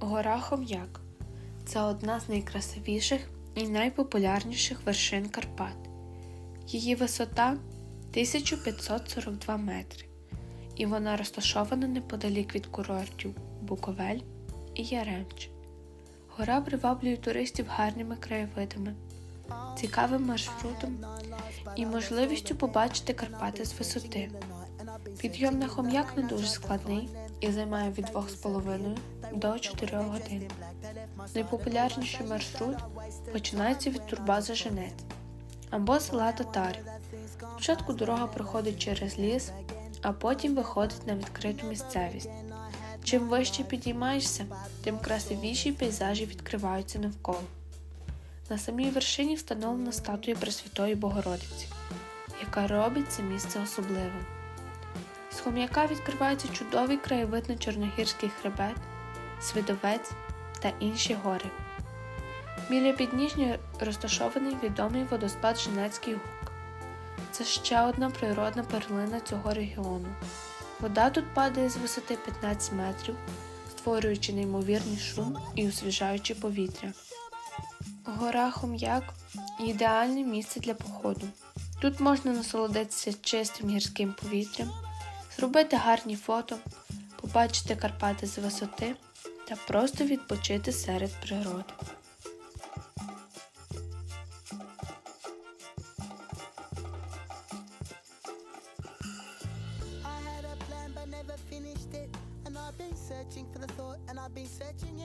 Гора Хом'як це одна з найкрасивіших і найпопулярніших вершин Карпат. Її висота 1542 метри, і вона розташована неподалік від курортів Буковель і Яремч. Гора приваблює туристів гарними краєвидами, цікавим маршрутом і можливістю побачити Карпати з висоти. Підйом на хом'як не дуже складний і займає від 2,5 до 4 годин. Найпопулярніший маршрут починається від турбази Женець або села Татарів. Спочатку дорога проходить через ліс, а потім виходить на відкриту місцевість. Чим вище підіймаєшся, тим красивіші пейзажі відкриваються навколо. На самій вершині встановлена статуя Пресвятої Богородиці, яка робить це місце особливим. З хом'яка відкривається чудовий краєвид на Чорногірський хребет, Свидовець та інші гори. Біля підніжжя розташований відомий водоспад Женецький гук. Це ще одна природна перлина цього регіону. Вода тут падає з висоти 15 метрів, створюючи неймовірний шум і освіжаючи повітря. Гора Хом'як ідеальне місце для походу. Тут можна насолодитися чистим гірським повітрям, зробити гарні фото, побачити Карпати з висоти та просто відпочити серед природи. I've been searching for the thought, and I've been searching.